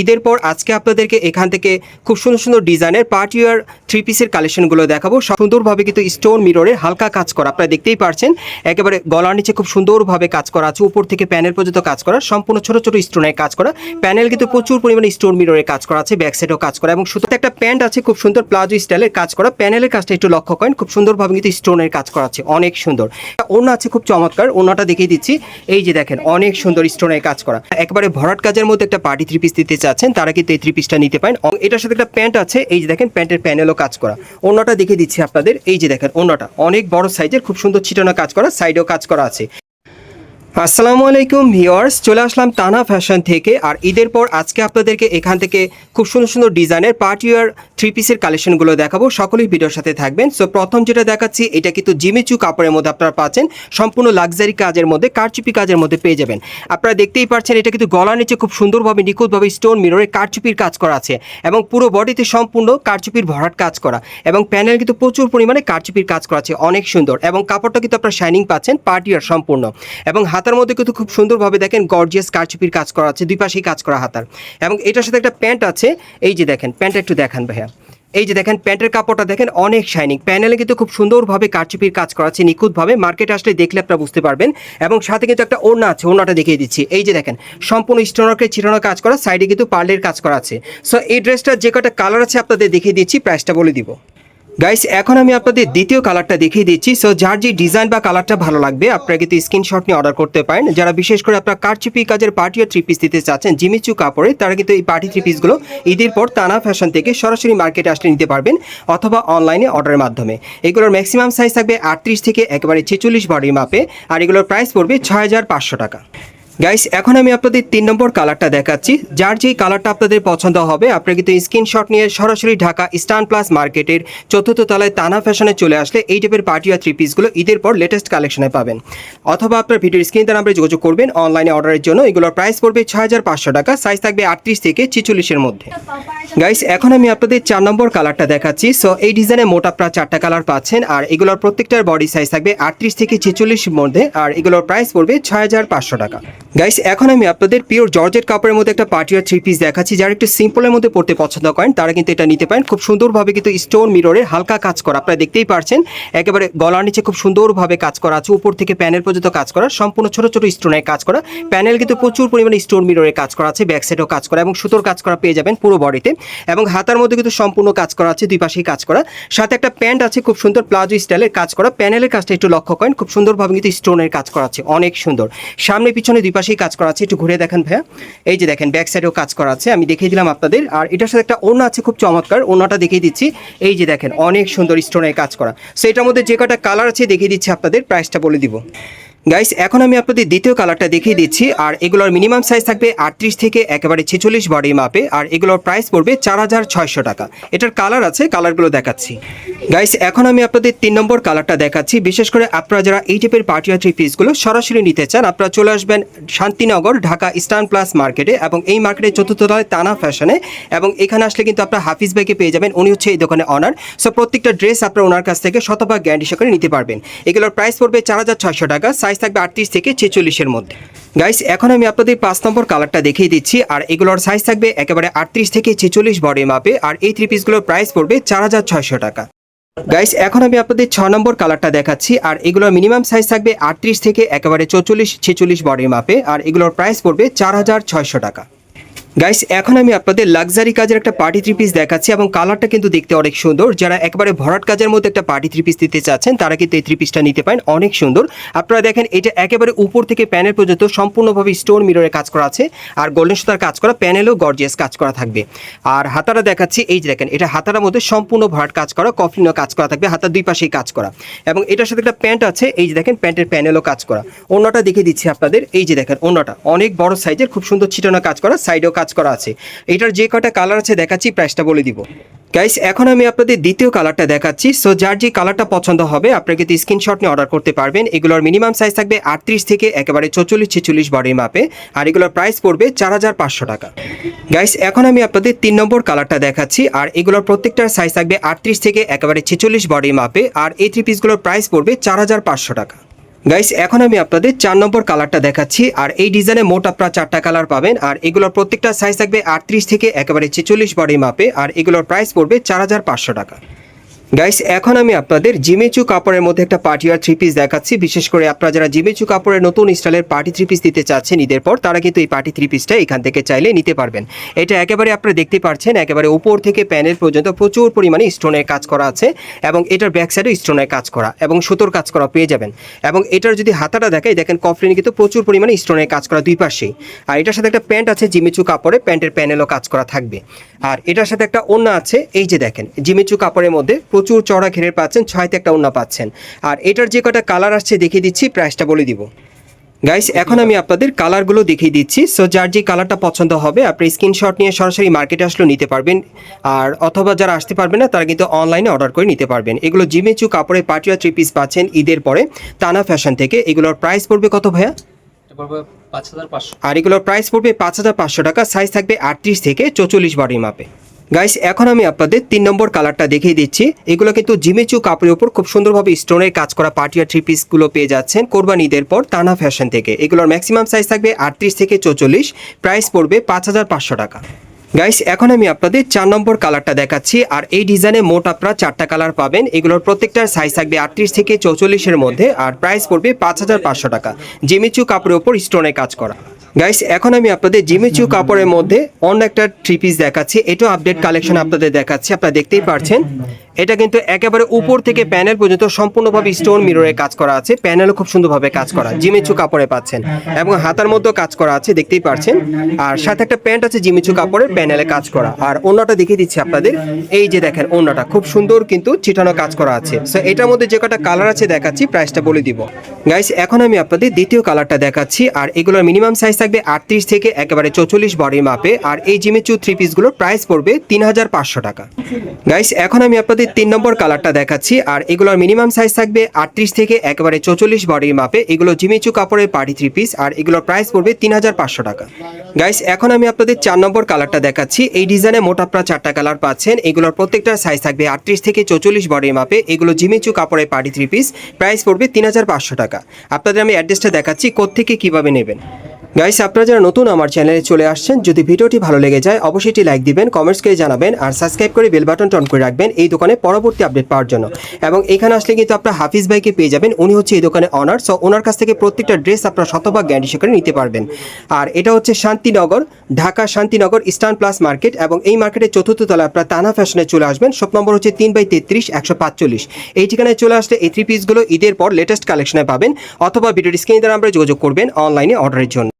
ঈদের পর আজকে আপনাদেরকে এখান থেকে খুব সুন্দর সুন্দর ডিজাইনের পার্টিওয়ার থ্রি পিসের কালেকশনগুলো দেখাবো। সুন্দরভাবে কিন্তু স্টোন মিররে হালকা কাজ করা। আপনারা দেখতেই পারছেন, একেবারে গলার নিচে খুব সুন্দরভাবে কাজ করা আছে, উপর থেকে প্যানেল পর্যন্ত কাজ করা, সম্পূর্ণ ছোট ছোট স্টোনের কাজ করা। প্যানেল কিন্তু প্রচুর পরিমাণে স্টোন মিররে কাজ করা আছে ব্যাক সাইডেও কাজ করা এবং সুতরাং একটা প্যান্ট আছে খুব সুন্দর প্লাজো স্টাইলের কাজ করা। প্যানেলের কাজটা একটু লক্ষ্য করেন, খুব সুন্দরভাবে কিন্তু স্টোনের কাজ করা আছে, অনেক সুন্দর। ওনা আছে খুব চমৎকার ওনাটা দেখিয়ে দিচ্ছি। এই যে দেখেন, অনেক সুন্দর স্টোনের কাজ করা। একেবারে ভরাট কাজের মধ্যে একটা পার্টি থ্রি পিস দিতে চাচ্ছেন তারা কিন্তু এই থ্রি পিসটা নিতে পারেন। এবং এটার সাথে একটা প্যান্ট আছে, এই যে দেখেন, প্যান্টের প্যানেলও কাজ করা। অন্যটা দেখে দিচ্ছি আপনাদের, এই যে দেখেন, অন্যটা। অনেক বড় সাইজের খুব সুন্দর ছিটানো কাজ করা সাইডেও কাজ করা আছে। আসসালামু আলাইকুম ভিওয়ার্স চলে আসলাম তানা ফ্যাশন থেকে। আর ঈদের পর আজকে আপনাদেরকে এখান থেকে খুব সুন্দর সুন্দর ডিজাইনের পার্টিওয়ার থ্রি পিসের কালেকশনগুলো দেখাবো। সকলেই ভিডিওর সাথে থাকবেন। সো প্রথম যেটা দেখাচ্ছি, এটা কিন্তু জিমিচু কাপড়ের মধ্যে আপনারা পাচ্ছেন। সম্পূর্ণ লাক্সারি কাজের মধ্যে, কারচুপি কাজের মধ্যে পেয়ে যাবেন। আপনারা দেখতেই পাচ্ছেন, এটা কিন্তু গলার নিচে খুব সুন্দরভাবে, নিখুঁতভাবে স্টোন মিররে কারচুপির কাজ করা আছে এবং পুরো বডিতে সম্পূর্ণ কারচুপির ভরাট কাজ করা। এবং প্যানেল কিন্তু প্রচুর পরিমাণে কারচুপির কাজ করা আছে, অনেক সুন্দর। এবং কাপড়টা কিন্তু আপনারা শাইনিং পাচ্ছেন পার্টিয়ার সম্পূর্ণ। এবং হাতার মধ্যে কিন্তু খুব সুন্দরভাবে দেখেন গর্জিয়াস কারচুপির কাজ করা আছে, দুই পাশেই কাজ করা হাতার। এবং এটার সাথে একটা প্যান্ট আছে, এই যে দেখেন, প্যান্টটা একটু দেখান ভাইয়া। এই যে দেখেন, প্যান্টের কাপড়টা দেখেন অনেক শাইনিং প্যানেলে কিন্তু খুব সুন্দরভাবে কারচুপির কাজ করা আছে, নিখুঁতভাবে। মার্কেটে আসলে দেখলে আপনারা বুঝতে পারবেন। এবং সাথে কিন্তু একটা ওড়না আছে, ওড়নাটা দেখিয়ে দিচ্ছি। এই যে দেখেন, সম্পূর্ণ স্টোনারকে ছিটানো কাজ করা সাইডে কিন্তু পার্লের কাজ করা আছে। সো এই ড্রেসটার যে কটা কালার আছে আপনাদের দেখিয়ে দিচ্ছি প্রাইসটা বলে দিব। গাইস এখন আমি আপনাদের দ্বিতীয় কালারটা দেখিয়ে দিচ্ছি। সো যার যে ডিজাইন বা কালারটা ভালো লাগবে, আপনারা কিন্তু স্ক্রিনশট নিয়ে অর্ডার করতে পারেন। যারা বিশেষ করে আপনার কারচুপি কাজের পার্টি থ্রি পিস দিতে চাচ্ছেন জিমিচু কাপড়ে, তারা কিন্তু এই পার্টি থ্রি পিসগুলো ঈদের পর তানা ফ্যাশন থেকে সরাসরি মার্কেটে আসলে নিতে পারবেন, অথবা অনলাইনে অর্ডারের মাধ্যমে। এগুলোর ম্যাক্সিমাম সাইজ থাকবে আটত্রিশ থেকে একেবারে ছেচল্লিশ বডির মাপে আর এগুলোর প্রাইস পড়বে ছয় হাজার পাঁচশো টাকা। গাইস এখন আমি আপনাদের তিন নম্বর কালারটা দেখাচ্ছি। যার যেই কালারটা আপনাদের পছন্দ হবে, আপনারা কিন্তু স্ক্রিনশট নিয়ে সরাসরি ঢাকা স্টান প্লাস মার্কেটের চতুর্থ তলায় তানা ফ্যাশনে চলে আসলে এই টাইপের পার্টি আর থ্রি পিসগুলো ঈদের পর লেটেস্ট কালেকশনে পাবেন। অথবা আপনার ভিডিওর স্ক্রিন আমরা যোগাযোগ করবেন অনলাইনে অর্ডারের জন্য। এগুলোর প্রাইস পড়বে ছয় হাজার পাঁচশো টাকা সাইজ থাকবে আটত্রিশ থেকে ছিচল্লিশের মধ্যে। গাইস এখন আমি আপনাদের চার নম্বর কালারটা দেখাচ্ছি। সো এই ডিজাইনে মোট আপনারা চারটা কালার পাচ্ছেন, আর এগুলোর প্রত্যেকটার বডি সাইজ থাকবে আটত্রিশ থেকে ছেচল্লিশের মধ্যে, আর এগুলোর প্রাইস পড়বে ছয় হাজার পাঁচশো টাকা। গাইস এখন আমি আপনাদের পিওর জর্জেট কাপড়ের মধ্যে একটা পার্টিয়ার থ্রি পিস দেখাচ্ছি, যারা একটু সিম্পলের মধ্যে পড়তে পছন্দ করেন, তারা কিন্তু এটা নিতে পারেন। খুব সুন্দরভাবে কিন্তু স্টোন মিররে হালকা কাজ করা, আপনারা দেখতেই পারছেন। একেবারে গলার নিচে খুব সুন্দরভাবে কাজ করা আছে, উপর থেকে প্যানেল পর্যন্ত কাজ করা, সম্পূর্ণ ছোট ছোট স্টোনের কাজ করা। প্যানেল কিন্তু প্রচুর পরিমাণে স্টোন মিররে কাজ করা আছে ব্যাক সাইডেও কাজ করা এবং সুতোর কাজ করা পেয়ে যাবেন পুরো বডিতে এবং হাতার মধ্যে কিন্তু সম্পূর্ণ কাজ করা আছে, দুই পাশেই কাজ করা। সাথে একটা প্যান্ট আছে, খুব সুন্দর প্লাজো স্টাইলের কাজ করা। প্যানেলের কাজটা একটু লক্ষ্য করেন, খুব সুন্দরভাবে কিন্তু স্টোনের কাজ করা আছে, অনেক সুন্দর। সামনে পিছনে দুই পাশেই কাজ করা আছে। একটু ঘুরে দেখেন ভাইয়া। এই যে দেখেন ব্যাক সাইডেও কাজ করা আছে। আমি দেখিয়ে দিলাম আপনাদের। আর এটার সাথে একটা ওনা আছে, খুব চমৎকার। ওনাটা দেখিয়ে দিচ্ছি। এই যে দেখেন, অনেক সুন্দর স্টোনের কাজ করা। সো এটার মধ্যে যে কটা কালার আছে দেখিয়ে দিচ্ছি আপনাদের। প্রাইসটা বলে দিব। গাইস এখন আমি আপনাদের দ্বিতীয় কালারটা দেখিয়ে দিচ্ছি। আর এগুলোর মিনিমাম সাইজ থাকবে আটত্রিশ থেকে একেবারে ছেচল্লিশ বডি মাপে আর এগুলোর প্রাইস পড়বে চার হাজার ছয়শো টাকা। এটার কালার আছে কালারগুলো দেখাচ্ছি। গাইস এখন আমি আপনাদের তিন নম্বর কালারটা দেখাচ্ছি। বিশেষ করে আপনারা যারা এই টাইপের পার্টি থ্রি পিসগুলো সরাসরি নিতে চান, আপনারা চলে আসবেন শান্তিনগর, ঢাকা ইস্টার্ন প্লাস মার্কেটে এবং এই মার্কেটের চতুর্থ তলায় তানা ফ্যাশনে এবং এখানে আসলে কিন্তু আপনারা হাফিজ ভাইকে পেয়ে যাবেন। উনি হচ্ছে এই দোকানে অনার সো প্রত্যেকটা ড্রেস আপনারা ওনার কাছ থেকে শতভাগ গ্যারান্টি সহকারে নিতে পারবেন। এগুলোর প্রাইস পড়বে চার হাজার ছয়শো টাকা। সাইজ থাকবে আটত্রিশ থেকে ছেচল্লিশের মধ্যে। গাইস এখন আমি আপনাদের পাঁচ নম্বর কালারটা দেখিয়ে দিচ্ছি, আর এগুলোর সাইজ থাকবে একেবারে আটত্রিশ থেকে ছেচল্লিশ বডি মাপে, আর এই থ্রি পিসগুলোর প্রাইস পড়বে চার হাজার ছয়শো টাকা। গাইস এখন আমি আপনাদের ছ নম্বর কালারটা দেখাচ্ছি, আর এগুলোর মিনিমাম সাইজ থাকবে আটত্রিশ থেকে একেবারে চৌচল্লিশ ছেচল্লিশ বডির মাপে, আর এগুলোর প্রাইস পড়বে চার হাজার ছয়শো টাকা। গাইস এখন আমি আপনাদের লাক্সারি কাজের একটা পার্টি থ্রি পিস দেখাচ্ছি এবং কালারটা কিন্তু দেখতে অনেক সুন্দর। যারা একেবারে ভরাট কাজের মধ্যে একটা পার্টি থ্রি পিস দিতে চাচ্ছেন, তারা কিন্তু এই থ্রি পিসটা নিতে পারেন। অনেক সুন্দর। আপনারা দেখেন, এটা একেবারে উপর থেকে প্যানেল পর্যন্ত সম্পূর্ণভাবে স্টোন মিররে কাজ করা আছে। আর গোল্ডেন সুতার কাজ করা প্যানেলও গর্জিয়াস কাজ করা থাকবে। আর হাতারা দেখাচ্ছি, এই যে দেখেন, এটা হাতার মধ্যে সম্পূর্ণ ভরাট কাজ করা কফলিনও কাজ করা থাকবে, হাতার দুই পাশেই কাজ করা। এবং এটার সাথে একটা প্যান্ট আছে, এই যে দেখেন প্যান্টের প্যানেলও কাজ করা। অন্যটা দেখিয়ে দিচ্ছি আপনাদের। এই যে দেখেন অন্যটা অনেক বড় সাইজের খুব সুন্দর ছিটানো কাজ করা সাইডেও কাজ করা আছে। এটার যে কটা কালার আছে দেখাচ্ছি প্রাইসটা বলে দিব। গাইস এখন আমি আপনাদের দ্বিতীয় কালারটা দেখাচ্ছি। সো যার যে কালারটা পছন্দ হবে, আপনারা কিন্তু স্ক্রিনশট নিয়ে অর্ডার করতে পারবেন। এগুলোর মিনিমাম সাইজ থাকবে আটত্রিশ থেকে একেবারে চৌচল্লিশ ছেচল্লিশ বডির মাপে। আর এগুলোর প্রাইস পড়বে চার হাজার পাঁচশো টাকা। গাইস এখন আমি আপনাদের তিন নম্বর কালারটা দেখাচ্ছি। আর এগুলোর প্রত্যেকটার সাইজ থাকবে আটত্রিশ থেকে একেবারে ছেচল্লিশ বডির মাপে। আর এই থ্রি পিসগুলোর প্রাইস পড়বে চার হাজার পাঁচশো টাকা। গাইস এখন আমি আপনাদের চার নম্বর কালারটা দেখাচ্ছি, আর এই ডিজাইনে মোট আপনারা চারটা কালার পাবেন, আর এগুলোর প্রত্যেকটা সাইজ থাকবে আটত্রিশ থেকে একেবারে ছেচল্লিশ বডি মাপে, আর এগুলোর প্রাইস পড়বে চার হাজার পাঁচশো টাকা। গাইস এখন আমি আপনাদের জিমেচু কাপড়ের মধ্যে একটা পার্টি আর থ্রি পিস দেখাচ্ছি। বিশেষ করে আপনারা যারা জিমেচু কাপড়ের নতুন স্টাইলের পার্টি থ্রি পিস দিতে চাচ্ছেন ঈদের পর, তারা কিন্তু এই পার্টি থ্রি পিসটা এখান থেকে চাইলে নিতে পারবেন। এটা একেবারে আপনারা দেখতে পাচ্ছেন, একেবারে উপর থেকে প্যানেল পর্যন্ত প্রচুর পরিমাণে স্টোনের কাজ করা আছে এবং এটার ব্যাক সাইডে স্টোনের কাজ করা এবং সুতোর কাজ করা পেয়ে যাবেন। এবং এটার যদি হাতাটা দেখাই, দেখেন কফলিনে কিন্তু প্রচুর পরিমাণে স্টোনের কাজ করা দুই পাশেই। আর এটার সাথে একটা প্যান্ট আছে জিমেচু কাপড়ে প্যান্টের প্যানেলও কাজ করা থাকবে। আর এটার সাথে একটা ওন্না আছে, এই যে দেখেন জিমেচু কাপড়ের মধ্যে প্রচুর চড়া ঘেরের পাচ্ছেন ছয়তে একটা ওন্না পাচ্ছেন। আর এটার যে কটা কালার আসছে দেখিয়ে দিচ্ছি প্রাইসটা বলে দিব। গাইস এখন আমি আপনাদের কালারগুলো দেখিয়ে দিচ্ছি। সো যার যে কালারটা পছন্দ হবে আপনি স্ক্রিনশট নিয়ে সরাসরি মার্কেটে আসলেও নিতে পারবেন। আর অথবা যারা আসতে পারবেন না তারা কিন্তু অনলাইনে অর্ডার করে নিতে পারবেন। এগুলো জিমেচু কাপড়ের পাটিয়া থ্রি পিস পাচ্ছেন ঈদের পরে টানা ফ্যাশন থেকে। এগুলোর প্রাইস পড়বে কত ভাইয়া? পাঁচ হাজার পাঁচশো। আর এগুলোর প্রাইস পড়বে পাঁচ হাজার পাঁচশো টাকা। সাইজ থাকবে আটত্রিশ থেকে চৌচল্লিশ বডির মাপে গাইস এখন আমি আপনাদের তিন নম্বর কালারটা দেখিয়ে দিচ্ছি। এগুলো কিন্তু জিমেচু কাপড়ের উপর খুব সুন্দরভাবে স্টোনের কাজ করা পাটিয়া থ্রি পিসগুলো পেয়ে যাচ্ছেন কোরবান ঈদের পর টানা ফ্যাশন থেকে। এগুলোর ম্যাক্সিমাম সাইজ থাকবে আটত্রিশ থেকে চৌচল্লিশ প্রাইস পড়বে পাঁচ হাজার পাঁচশো টাকা। গাইস এখন আমি আপনাদের চার নম্বর কালারটা দেখাচ্ছি, আর এই ডিজাইনে মোট আপনারা চারটা কালার পাবেন। এগুলোর প্রত্যেকটার সাইজ থাকবে আটত্রিশ থেকে চৌচল্লিশের মধ্যে, আর প্রাইস পড়বে পাঁচ হাজার পাঁচশো টাকা। জিমিচু কাপড়ের ওপর স্টোনে কাজ করা। গাইস এখন আমি আপনাদের জিমিচু কাপড়ের মধ্যে অন্য একটা থ্রি পিস দেখাচ্ছি। এটাও আপডেট কালেকশন আপনাদের দেখাচ্ছি, আপনারা দেখতেই পারছেন। এটা কিন্তু একেবারে উপর থেকে প্যানেল পর্যন্ত সম্পূর্ণভাবে স্টোন মিররে কাজ করা আছে। প্যানেলও খুব সুন্দরভাবে কাজ করা জিমিচু কাপড়ে পাচ্ছেন এবং হাতার মধ্যেও কাজ করা আছে দেখতেই পারছেন। আর সাথে একটা প্যান্ট আছে জিমিচু কাপড়ের প্যানেলে কাজ করা। আর অন্যটা দেখিয়ে দিচ্ছি আপনাদের। এই যে দেখেন অন্যটা খুব সুন্দর কিন্তু চিটানো কাজ করা আছে। সো এটার মধ্যে যে কটা কালার আছে দেখাচ্ছি প্রাইসটা বলে দিব। গাইস এখন আমি আপনাদের দ্বিতীয় কালারটা দেখাচ্ছি। আর এগুলোর মিনিমাম সাইজ থাকবে আটত্রিশ থেকে একেবারে চৌচল্লিশ বডির মাপে আর এই জিমিচু থ্রি পিসগুলোর প্রাইস পড়বে তিন হাজার পাঁচশো টাকা। গাইস এখন আমি আপনাদের তিন নম্বর কালারটা দেখাচ্ছি, আর এগুলোর মিনিমাম সাইজ থাকবে আটত্রিশ থেকে একেবারে চৌচল্লিশ বডির মাপে। এগুলো জিমিচু কাপড়ের পার্টি থ্রি পিস আর এগুলোর প্রাইস পড়বে তিন হাজার পাঁচশো টাকা। গাইস এখন আমি আপনাদের চার নম্বর কালারটা দেখাচ্ছি। এই ডিজাইনে মোট আপনারা চারটা কালার পাচ্ছেন। এগুলোর প্রত্যেকটার সাইজ থাকবে আটত্রিশ থেকে চৌচল্লিশ বডির মাপে। এগুলো জিমিচু কাপড়ের পার্টি থ্রি পিস প্রাইস পড়বে তিন হাজার পাঁচশো টাকা। আপনাদের আমি অ্যাড্রেসটা দেখাচ্ছি, কোত্থেকে কীভাবে নেবেন। গাইস আপনারা যারা নতুন আমার চ্যানেলে চলে আসছেন, যদি ভিডিওটি ভালো লেগে যায়, অবশ্যই এটি লাইক দিবেন কমেন্টস করে জানাবেন, আর সাবস্ক্রাইব করে বেল বাটন টন করে রাখবেন এই দোকানে পরবর্তী আপডেট পাওয়ার জন্য। এবং এখানে আসলে কিন্তু আপনারা হাফিজ ভাইকে পেয়ে যাবেন, উনি হচ্ছে এই দোকানে অনার সো ওনার কাছ থেকে প্রত্যেকটা ড্রেস আপনারা শতভাগ গ্যারান্টি সেখানে নিতে পারবেন। আর এটা হচ্ছে Shantinagar, Dhaka Shantinagar eastern plus market এবং এই মার্কেটের চতুর্থ তলায় আপনারা তানা ফ্যাশনে চলে আসবেন শপ নম্বর হচ্ছে তিন বাই তেত্রিশ, একশো পাঁচচল্লিশ। এই ঠিকানায় চলে আসলে এই থ্রি পিসগুলো ঈদের পর লেটেস্ট কালেকশনে পাবেন, অথবা ভিডিওর স্ক্রিনে দ্বারা আমরা যোগাযোগ করবেন অনলাইনে অর্ডারের জন্য।